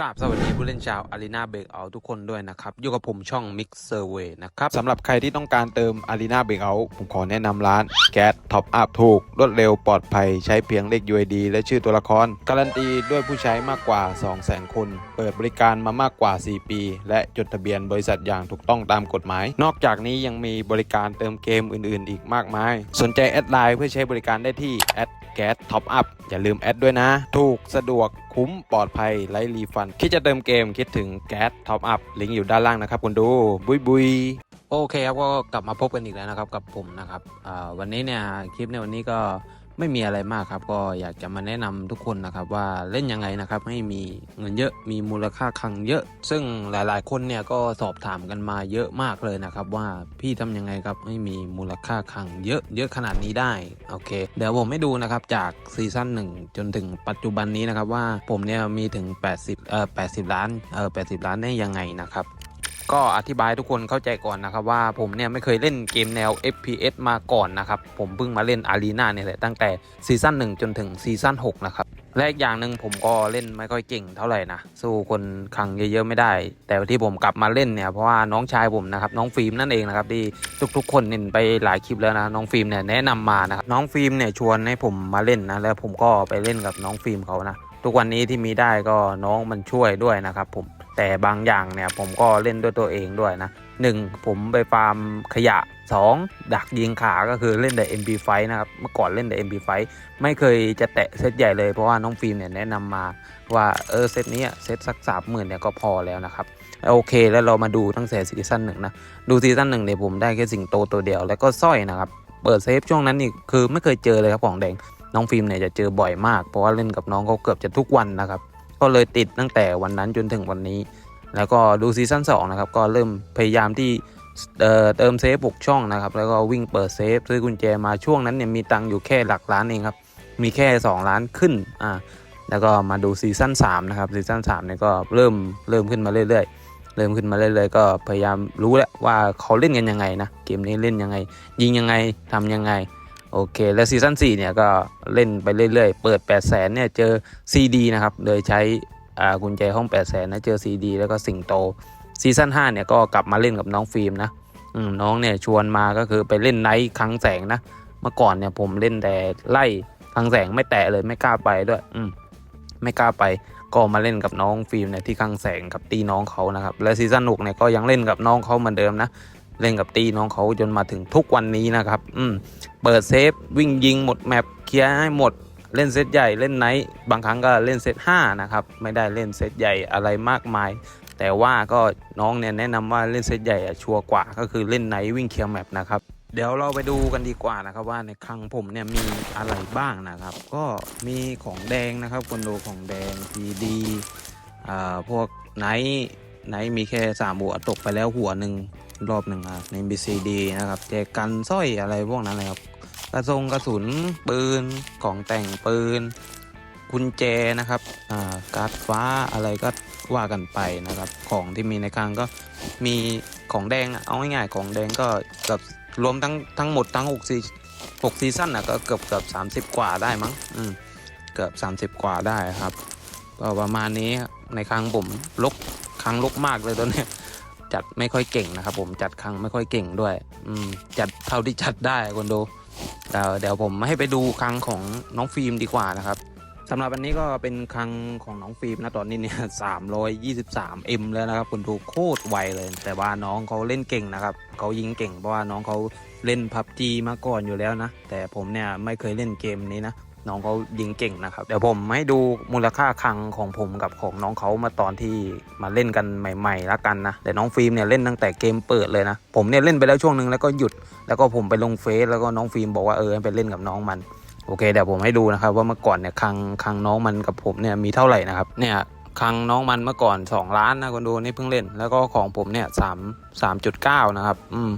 กราบสวัสดีผู้เล่นชาวอารีนาเบรกเอาทุกคนด้วยนะครับ อยู่กับผมช่อง Mix Survey นะครับสำหรับใครที่ต้องการเติมอารีนาเบรกเอาผมขอแนะนำร้านแก๊สท็อปอัพถูก รวดเร็วปลอดภัยใช้เพียงเลข UID และชื่อตัวละคร การันตีด้วยผู้ใช้มากกว่า 200,000 คน เปิดบริการมามากกว่า 4 ปี และจดทะเบียนบริษัทอย่างถูกต้องตามกฎหมาย นอกจากนี้ยังมีบริการเติมเกมอื่น ๆ อีกมากมาย สนใจแอดไลน์เพื่อใช้บริการได้ที่แอด แก๊สท็อปอัพอย่าลืมแอดด้วยนะ ถูกสะดวกคุ้มปลอดภัยไร้รีฟัน คิดจะเติมเกมคิดถึงแก๊สท็อปอัพลิงก์อยู่ด้านล่างนะครับคุณดู บุยบุยโอเคครับก็กลับมาพบกันอีกแล้วนะครับกับผมนะครับวันนี้เนี่ยคลิปในวันนี้ก็ ไม่มีอะไรมากครับ ก็อยากจะมาแนะนำทุกคนนะครับว่าเล่นยังไงนะครับให้มีเงินเยอะมีมูลค่าคลังเยอะ ซึ่งหลายๆ คนเนี่ยก็สอบถามกันมาเยอะมากเลยนะครับ ว่าพี่ทำยังไงครับให้มีมูลค่าคลังเยอะเยอะขนาดนี้ได้โอเค เดี๋ยวผมให้ดูนะครับจากซีซั่นหนึ่งจนถึงปัจจุบันนี้นะครับว่าผมเนี่ยมีถึง 80เอ่อ80 ล้านเอ่อ80 ล้านได้ยังไงนะครับ ก็อธิบายทุกคนเข้าใจก่อนนะครับว่าผมเนี่ยไม่เคยเล่นเกมแนว FPS มาก่อนนะครับ ผมเพิ่งมาเล่นอารีนาเนี่ยแหละตั้งแต่ซีซั่น1 จนถึงซีซั่น6นะครับและอีกอย่างหนึ่งผมก็เล่นไม่ค่อยเก่งเท่าไหร่นะสู้คนคลังเยอะๆไม่ได้ แต่ที่ผมกลับมาเล่นเนี่ยเพราะว่าน้องชายผมนะครับน้องฟิล์มนั่นเองนะครับที่ทุกๆ คนเห็นไปหลายคลิปแล้วนะน้องฟิล์มเนี่ยแนะนำมานะครับน้องฟิล์มเนี่ยชวนให้ผมมาเล่นนะแล้วผมก็ไปเล่นกับน้องฟิล์มเขานะทุกวันนี้ที่มีได้ก็น้องมันช่วยด้วยนะครับผม แต่บางอย่างเนี่ยผมก็เล่นด้วยตัวเองด้วยนะหนึ่งผมไปฟาร์มขยะ 2 ดักยิงขาก็คือเล่นแต่ MP5 นะครับ เมื่อก่อนเล่นแต่ MP5 ไม่เคยจะแตะเซตใหญ่เลยเพราะว่าน้องฟิล์มเนี่ยแนะนำมาว่าเออเซตนี้เซตสักสามหมื่นเนี่ยก็พอแล้วนะครับโอเคแล้วเรามาดูตั้งแต่ซีซั่นหนึ่งนะดูซีซั่นหนึ่งเนี่ยผมได้แค่สิงโตตัวเดียวแล้วก็สร้อยนะครับ เปิดเซฟช่วงนั้นนี่คือไม่เคยเจอเลยครับของแดงน้องฟิล์มเนี่ยจะเจอบ่อยมากเพราะว่าเล่นกับน้องเขาเกือบจะทุกวันนะครับ ก็เลยติดตั้งแต่วันนั้นจนถึงวันนี้ แล้วก็ดูซีซั่น2นะครับก็เริ่มพยายามที่เติมเซฟ6ช่องนะครับแล้วก็วิ่งเปิดเซฟซื้อกุญแจมาช่วงนั้นเนี่ยมีตังค์อยู่แค่หลักล้านเองครับมีแค่ 2 ล้านขึ้นอ่าแล้วก็มาดูซีซั่น3นะครับซีซั่น3เนี่ยก็เริ่มเริ่มขึ้นมาเรื่อยๆ เริ่มขึ้นมาเรื่อยๆ ก็พยายามรู้แล้วว่าเขาเล่นกันยังไงนะเกมนี้เล่นยังไง ยิงยังไงทำยังไง โอเค แล้วซีซั่น4เนี่ยก็เล่นไปเรื่อยๆ เปิด 8 0 0 0 0เนี่ยเจอ CD นะครับ โดยใช้กุญแจห้อง 8 0 0 0 0นะเจอ CD แล้วก็สิงโตซีซั่น5เนี่ยก็กลับมาเล่นกับน้องฟิล์มนะมน้องเนี่ยชวนมาก็คือไปเล่นไนท์คลังแสงนะ เมื่อก่อนเนี่ยผมเล่นแต่ไล่คลังแสงไม่แตะเลยไม่กล้าไปด้วยอืมไม่กล้าไปก็มาเล่นกับน้องฟิล์มเนี่ยที่คลังแสงกับตีน้องเขานะครับ และซีซั่น6เนี่ยก็ยังเล่นกับน้องเขาเหมือนเดิมนะ เล่นกับตีน้องเขาจนมาถึงทุกวันนี้นะครับ อืมเปิดเซฟวิ่งยิงหมดแมปเคลียร์ให้หมดเล่นเซตใหญ่เล่นไนท์บางครั้งก็เล่นเซต5นะครับไม่ได้เล่นเซตใหญ่อะไรมากมาย แต่ว่าก็น้องเนี่ยแนะนำว่าเล่นเซตใหญ่อะชัวร์กว่าก็คือเล่นไนท์วิ่งเคลียร์แมปนะครับเดี๋ยวเราไปดูกันดีกว่านะครับว่าในคลังผมเนี่ยมีอะไรบ้างนะครับ ก็มีของแดงนะครับคนดูของแดงทีดีอ่าพวกไนท์ ไนท์มีแค่สามหัวตกไปแล้วหัวหนึ่งรอบหนึ่งอะใน BCD นะครับแจกกันสร้อยอะไรพวกนั้นเลยครับกระทรงกระสุนปืนของแต่งปืนกุญแจนะครับอ่าการ์ดฟ้าอะไรก็ว่ากันไปนะครับ ของที่มีในคลังก็มีของแดงอะเอาง่ายๆของแดงก็เกือบรวมทั้งทั้งหมดทั้ง6ซี6ซีซั่นอะก็เกือบเกือบ30 กว่าได้มั้งอืมเกือบ 30 กว่าได้ครับก็ประมาณนี้ในคลังผมลก คลังลกมากเลยตอนนี้จัดไม่ค่อยเก่งนะครับ ผมจัดครั้งไม่ค่อยเก่งด้วย อืมจัดเท่าที่จัดได้คนดูเดี๋ยวเดี๋ยวผมให้ไปดูครั้งของน้องฟิล์มดีกว่านะครับสำหรับวันนี้ก็เป็นครั้งของน้องฟิล์มนะตอนนี้เนี่ยสามร้อยยี่สิบสามเอ็มแล้วนะครับคุณดูโคตรไวเลย แต่ว่าน้องเขาเล่นเก่งนะครับเขายิงเก่งเพราะว่าน้องเขาเล่นพับจีมาก่อนอยู่แล้วนะ แต่ผมเนี่ยไม่เคยเล่นเกมนี้นะ น้องเขายิงเก่งนะครับ เดี๋ยวผมให้ดูมูลค่าคลังของผมกับของน้องเขามาตอนที่มาเล่นกันใหม่ๆแล้วกันนะแต่น้องฟิล์มเนี่ยเล่นตั้งแต่เกมเปิดเลยนะ ผมเนี่ยเล่นไปแล้วช่วงนึงแล้วก็หยุด แล้วก็ผมไปลงเฟซแล้วก็น้องฟิล์มบอกว่าเออไปเล่นกับน้องมันโอเคเดี๋ยวผมให้ดูนะครับว่าเมื่อก่อนเนี่ยคลังคลังน้องมันกับผมเนี่ยมีเท่าไหร่นะครับเนี่ยคลังน้องมันเมื่อก่อน 2 ล้านนะคนดูนี่เพิ่งเล่น แล้วก็ของผมเนี่ยสามสามจุดเก้านะครับอืม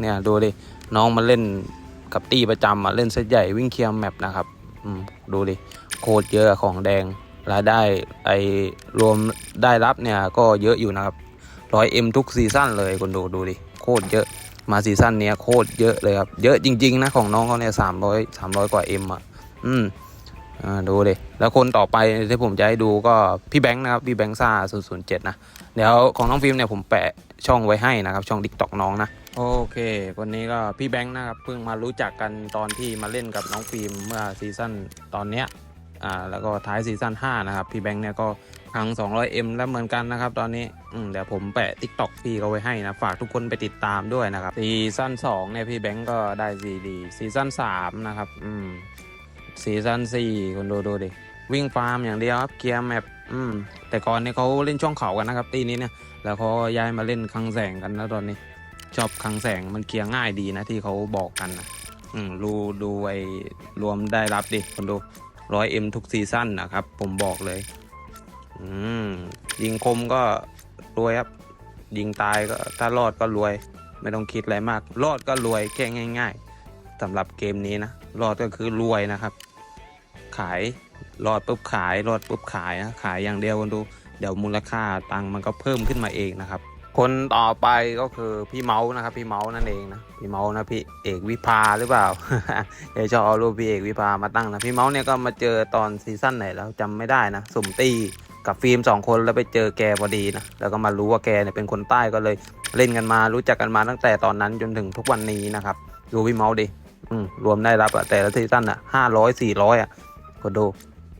เนี่ยดูดิน้องมันเล่นกับตีประจำอะเล่นเซตใหญ่วิ่งเคลียร์แมปนะครับ อืมดูดิโคตรเยอะของแดงรายได้ไอรวมได้รับเนี่ยก็เยอะอยู่นะครับร้อยเอ็มทุกซีซั่นเลยคนดูดูดิโคตรเยอะมาซีซั่นเนี้ยโคตรเยอะเลยครับเยอะจริง ๆ นะของน้องเขาเนี่ยสามร้อยสามร้อยกว่าเอ็มอะอืมอ่าดูดิแล้วคนต่อไปที่ผมจะให้ดูก็พี่แบงค์นะครับพี่แบงค์ซ่า007นะ เดี๋ยวของน้องฟิล์มเนี่ยผมแปะช่องไว้ให้นะครับ ช่องดิกตอกน้องนะโอเคคนนี้ก็พี่แบงค์นะครับเพิ่งมารู้จักกันตอนที่มาเล่นกับน้องฟิล์มเมื่อซีซั่นตอนเนี้ยอ่าแล้วก็ท้ายซีซั่น5นะครับพี่แบงค์เนี่ยก็ครั้ง 200M แล้วเหมือนกันนะครับตอนนี้อืมเดี๋ยวผมแปะ t ิ k t o k พี่เขาไว้ให้นะ ฝากทุกคนไปติดตามด้วยนะครับซีซั่น2เนี่ยพี่แบงค์ก็ได้ซีดีซีซั่น3นะครับอืมซีซั่นสี่คนดูดูดิวิ่งฟาร์มอย่างเดียวครับเกียร์แมป อืมแต่ก่อนเนี่ยเขาเล่นช่องเขากันนะครับตีนี้เนี่ยแล้วเขาย้ายมาเล่นคังแสงกันแล้วตอนนี้ ชอบคังแสงมันเคลียร์ง่ายดีนะที่เขาบอกกันนะอืมดูดูไอรวมได้รับดิคนดูร้อยเอ็มทุกซีซั่นนะครับ ผมบอกเลย อืมยิงคมก็รวยครับ ยิงตายก็ถ้ารอดก็รวย ไม่ต้องคิดอะไรมาก รอดก็รวยแค่ง่าย ๆสำหรับเกมนี้นะรอดก็คือรวยนะครับ ขาย รอดปุ๊บขายรอดปุ๊บขายนะขายอย่างเดียวคนดู เดี๋ยวมูลค่าตังมันก็เพิ่มขึ้นมาเองนะครับ คนต่อไปก็คือพี่เมาส์นะครับ พี่เมาส์นั่นเองนะพี่เมาส์นะพี่เอกวิภาหรือเปล่าเดี๋ยวชอบเอารูปพี่เอกวิภามาตั้งนะพี่เมาส์เนี่ยก็มาเจอตอนซีซั่นไหนแล้วจำไม่ได้นะสุ่มตีกับฟิล์มสองคนแล้วไปเจอแกพอดีนะแล้วก็มารู้ว่าแกเนี่ยเป็นคนใต้ก็เลยเล่นกันมารู้จักกันมาตั้งแต่ตอนนั้นจนถึงทุกวันนี้นะครับดูพี่เมาส์ดิอืมรวมได้รับแต่ละซีซั่นอะห้าร้อยสี่ร้อยอะก็ดู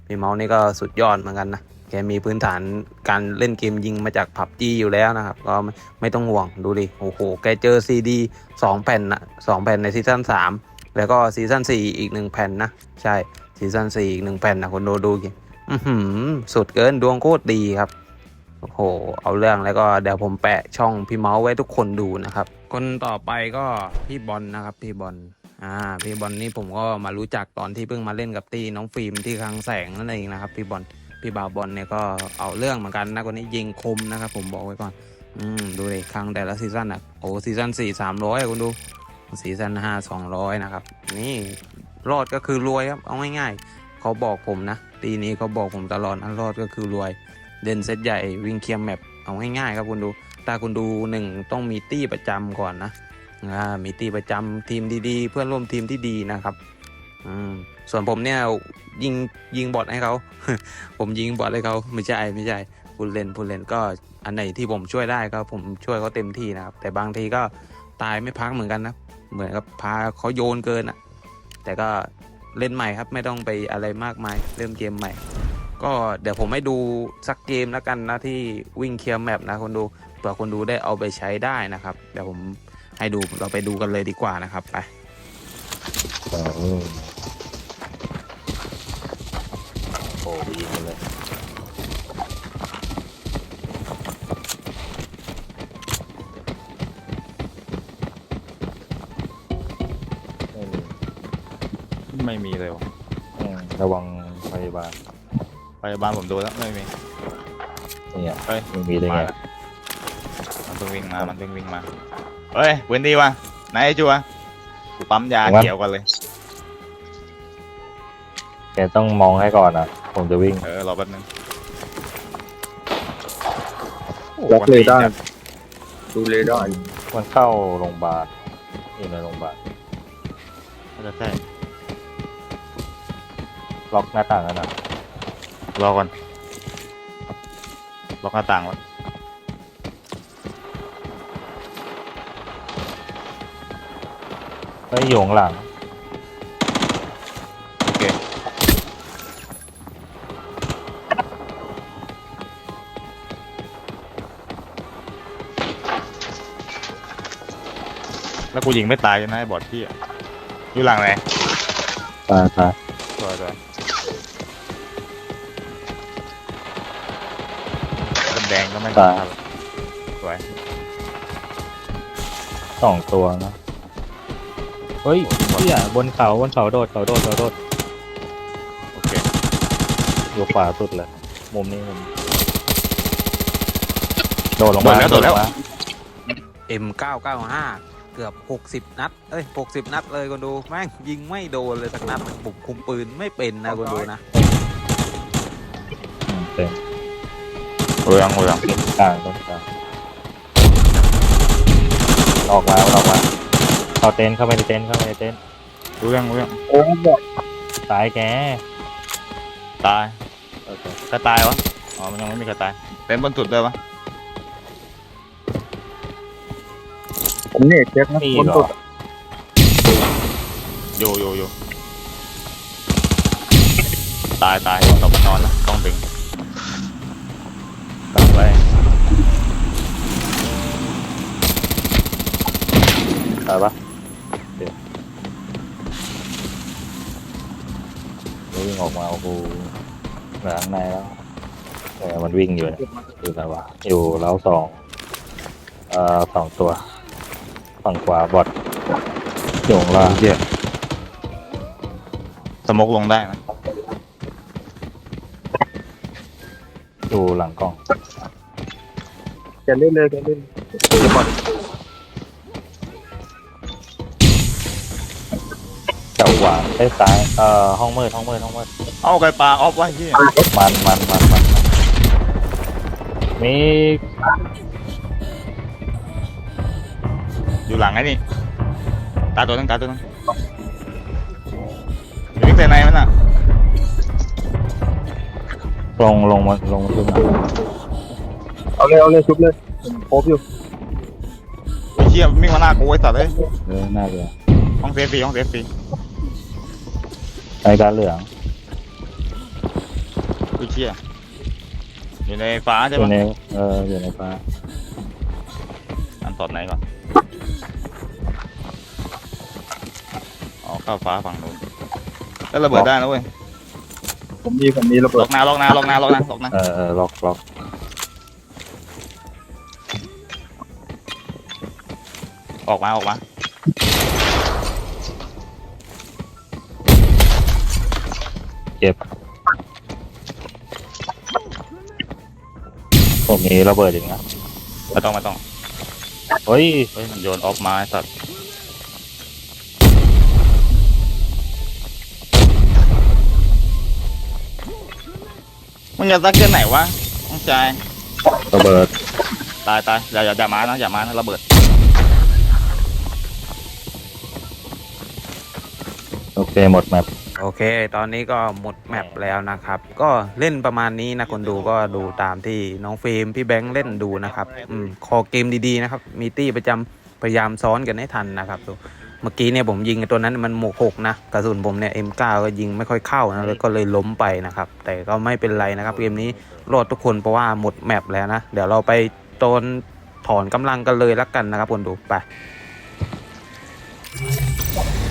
พี่เมาส์นี่ก็สุดยอดเหมือนกันนะแกมีพื้นฐานการเล่นเกมยิงมาจากผับจีอยู่แล้วนะครับ ก็ไม่ต้องห่วงดูดิ โอ้โห แกเจอซีดีสองแผ่นนะสองแผ่นในซีซั่นสามแล้วก็ซีซั่นสี่อีกหนึ่งแผ่นนะ ใช่ซีซั่นสี่อีกหนึ่งแผ่นนะคนดูดูกิอือหือสุดเกินดวงโคตรดีครับโอ้โห เอาเรื่องแล้วก็เดี๋ยวผมแปะช่องพี่เมาส์ไว้ทุกคนดูนะครับ คนต่อไปก็พี่บอลนะครับ พี่บอล อ่าพี่บอลนี่ผมก็มารู้จักตอนที่เพิ่งมาเล่นกับตีน้องฟิล์มที่คลังแสงนั่นเองนะครับพี่บอลพี่บ่าวบอลเนี่ยก็เอาเรื่องเหมือนกันนะคนนี้ยิงคมนะครับผมบอกไว้ก่อนอืมดูเลยครั้งแต่ละซีซั่นอะโอ้ซีซั่นสี่สามร้อยคุณดูซีซั่นห้าสองร้อยนะครับ นี่รอดก็คือรวยครับเอาง่ายๆเขาบอกผมนะตีนี้เขาบอกผมตลอดอันรอดก็คือรวย เด่นเซตใหญ่วิ่งเคียร์แมปเอาง่ายๆครับคุณดูถ้าคุณดูหนึ่งต้องมีตี้ประจำก่อนนะ มีตีประจำทีมดีๆ เพื่อนร่วมทีมที่ดีนะครับส่วนผมเนี่ยยิงยิงบอทให้เขา ผมยิงบอทให้เขาไม่ใช่ไม่ใช่พูดเล่นพูดเล่นก็อันไหนที่ผมช่วยได้ก็ผมช่วยเขาเต็มที่นะครับ แต่บางทีก็ตายไม่พักเหมือนกันนะ เหมือนกับพาเขาโยนเกินอะแต่ก็เล่นใหม่ครับไม่ต้องไปอะไรมากมาย เริ่มเกมใหม่ ก็เดี๋ยวผมให้ดูสักเกมแล้วกันนะที่วิ่งเคลียร์แมปนะคนดูเผื่อคนดูได้เอาไปใช้ได้นะครับเดี๋ยวผม ให้ดูเราไปดูกันเลยดีกว่านะครับไปโอ้ยิงเลยไม่มีเลยวะอืมระวังพยาบาลพยาบาลผมดูแล้วไม่มีเนี่ยเฮ้ยไม่มีได้มาไงแล้วมันเพิ่งวิ่งมา มันเพิ่งวิ่งมา เฮ้ยเว้นดีวะไหนไอ้จัวกูปั๊มยาเขียวกันเลย แกต้องมองให้ก่อนอะ ผมจะวิ่ง เออรอแป๊บนึงโอ้ล็อกเลยได้วันนี้ดูเลยได้มันเข้าโรงพยาบาลอยู่ในโรงพยาบาลน่าจะใช่ล็อกหน้าต่างนั่นน่ะรอก่อนล็อกหน้าต่างไว้ เฮ้ยอยู่ข้างหลัง โอเคแล้วกูยิงไม่ตายใช่ไหมไอ้บอดพี่อะอยู่หลังไหนตายตายสวยสวยคนแดงก็ไม่ทันสวยสองตัวนะ เฮ้ยเฮียบนเขาบนเขาโดดเขาโดดเขาโดดโอเคอยู่ขวาสุดเลยมุมนี้มุมโดดลงมาโดดแล้วโดดแล้วงมา M995 เกือบ 60 นัด เอ้ย 60 นัดเลยคนดู แม่งยิงไม่โดนเลยสักนัดหนึ่งผมคุมปืนไม่เป็นนะคนดูนะอืมเต็มเรืองเรืองต้นกลางต้นกลางออกมาออกมา เข้าเต็นท์เข้าไปในเต็นท์เข้าไปในเต็นท์เรืองเรืองตายแกตายโอเคกระตายวะอ๋อมันยังไม่มีกระตายเป็นบนสุดเลยวะผมเนี่ยเช็คนะมีบนเหรสุอดอยู่อยู่อยู่ตายตายตกมานอนแล้วต้องดึงกลับไปตายปะ วิ่งออกมาโอ้โหเหลือข้างในแล้วแต่มันวิ่งอยู่เนี่ยอยู่ไหนวะอยู่เล้าสองเอ่อสองตัว ฝั่งขวาบอดอยู่ข้างล่างเหี้ยสมกลงได้ไหมอยู่หลังกล้องแกเล่นเลยแกเล่นเดี๋ยวก่อน วาไอ้ยซ้ายเอ่อห้องมืดห้องมืดห้องมืดเอาไก่ปลาออฟไว้ที่มันมันมันมันมันมีอยู่หลังไอ้นี่ตาตัวนึงตาตัวนึงอยู่ที่เตนในมันอะลงลงมาลงมาขึ้นมาเอาเลยเอาเลยชุบเลยผมโคบอยู่ไอ้เชี่ยมิ่งมาหน้ากูไอ้สัตว์เอ้ยเออน่าเบื่อห้องเซฟฟรีห้องเซฟฟรี ไอ้การเหลืองไอ้เชี่ยอยู่ในฟ้าใช่อยู่ปะในเอออยู่ในฟ้าอันสอดไหนก่อนอ๋อเข้าฟ้าฝั่งนู้นแล้วระเบิดได้นะเว้ยผมมีผมมีระเบิล็ดอกนาล็อกนาล็อกนาล็อกนาล็อกนาเออเออล็อกล็อกออกมาออกมา ผมมีระเบิดอีกนะไม่ต้องไม่ต้อง เฮ้ย เฮ้ย มันโยนออฟมาไอ้สัตว์มันจะซักเกินไหนวะน้องชายระเบิด ตายตายอย่าอย่าอย่ามานะอย่ามานะระเบิด โอเค หมดแมป โอเค ตอนนี้ก็หมดแมปแล้วนะครับ ก็เล่นประมาณนี้นะคนดูก็ดูตามที่น้องฟิล์มพี่แบงค์เล่นดูนะครับอืมคอเกมดีๆนะครับ มีตี้ประจำพยายามซ้อนกันให้ทันนะครับดูเมื่อกี้เนี่ยผมยิงไอ้ตัวนั้นมันหมวกหกนะกระสุนผมเนี่ย M9 ก็ยิงไม่ค่อยเข้านะเลยก็เลยล้มไปนะครับ แต่ก็ไม่เป็นไรนะครับ เกมนี้รอดทุกคนเพราะว่าหมดแมปแล้วนะ เดี๋ยวเราไปโจนถอนกำลังกันเลยละกันนะครับคนดูไป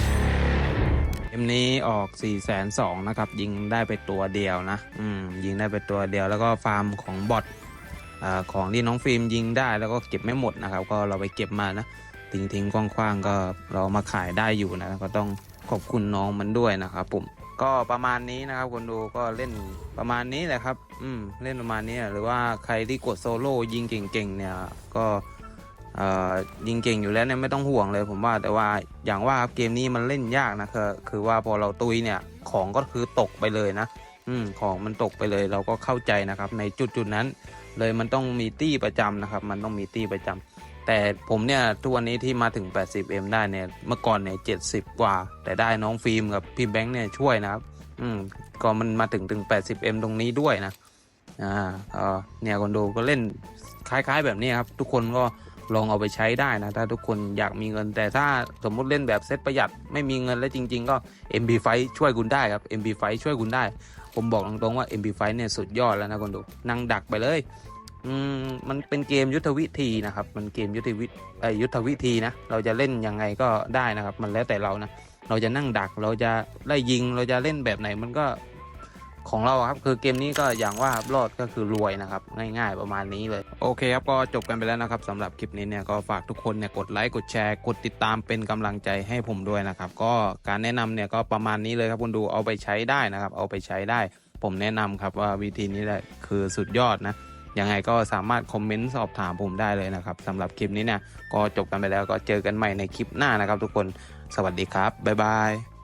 เก มนี้ออก4ี่แสนสองนะครับ ยิงได้ไปตัวเดียวนะ อืม ยิงได้ไปตัวเดียวแล้วก็ฟาร์มของบอทอของที่น้องฟิล์มยิงได้แล้วก็เก็บไม่หมดนะครับ ก็เราไปเก็บมานะ ทิ้งทิ้งๆคว้างๆก็เรามาขายได้อยู่นะก็ต้องขอบคุณน้องมันด้วยนะครับผมก็ประมาณนี้นะครับคนดูก็เล่นประมาณนี้แหละครับ อืม เล่นประมาณนี้หรือว่าใครที่กดโซโล่ยิงเก่งๆเนี่ยก็ ยิงเก่งอยู่แล้วเนี่ยไม่ต้องห่วงเลยผมว่าแต่ว่าอย่างว่าครับเกมนี้มันเล่นยากนะคือคือว่าพอเราตุยเนี่ยของก็คือตกไปเลยนะ อืมของมันตกไปเลยเราก็เข้าใจนะครับ ในจุดจุดนั้น เลยมันต้องมีตี้ประจำนะครับ มันต้องมีตี้ประจำแต่ผมเนี่ยทุกวันนี้ที่มาถึง 80M ได้เนี่ยเมื่อก่อนเนี่ย70 กว่า แต่ได้น้องฟิล์มกับพี่แบงค์เนี่ยช่วยนะครับ อืมก็มันมาถึงถึง 80M ตรงนี้ด้วยนะอ่าเออเนี่ยคนดูก็เล่นคล้ายๆแบบนี้ครับ ทุกคนก็ ลองเอาไปใช้ได้นะถ้าทุกคนอยากมีเงิน แต่ถ้าสมมุติเล่นแบบเซตประหยัดไม่มีเงินแล้วจริง ๆ ก็ MB5 ช่วยคุณได้ครับ MB5 ช่วยคุณได้ ผมบอกตรงๆว่า MB5 เนี่ยสุดยอดแล้วนะคนดูนั่งดักไปเลยอืมมันเป็นเกมยุทธวิธีนะครับ มันเกมยุทธวิเอ่อยุทธวิธีนะ เราจะเล่นยังไงก็ได้นะครับ มันแล้วแต่เรานะ เราจะนั่งดัก เราจะไล่ยิง เราจะเล่นแบบไหนมันก็ ของเราครับคือเกมนี้ก็อย่างว่ารอดก็คือรวยนะครับ ง่ายๆประมาณนี้เลย โอเคครับ ก็จบกันไปแล้วนะครับสำหรับคลิปนี้เนี่ยก็ฝากทุกคนเนี่ยกดไลค์กดแชร์ กดติดตามเป็นกำลังใจให้ผมด้วยนะครับ ก็การแนะนำเนี่ยก็ประมาณนี้เลยครับคุณดูเอาไปใช้ได้นะครับ เอาไปใช้ได้ ผมแนะนำครับว่าวิธีนี้แหละคือสุดยอดนะยังไงก็สามารถคอมเมนต์สอบถามผมได้เลยนะครับสำหรับคลิปนี้เนี่ยก็จบกันไปแล้วก็เจอกันใหม่ในคลิปหน้านะครับ ทุกคนสวัสดีครับบ๊ายบาย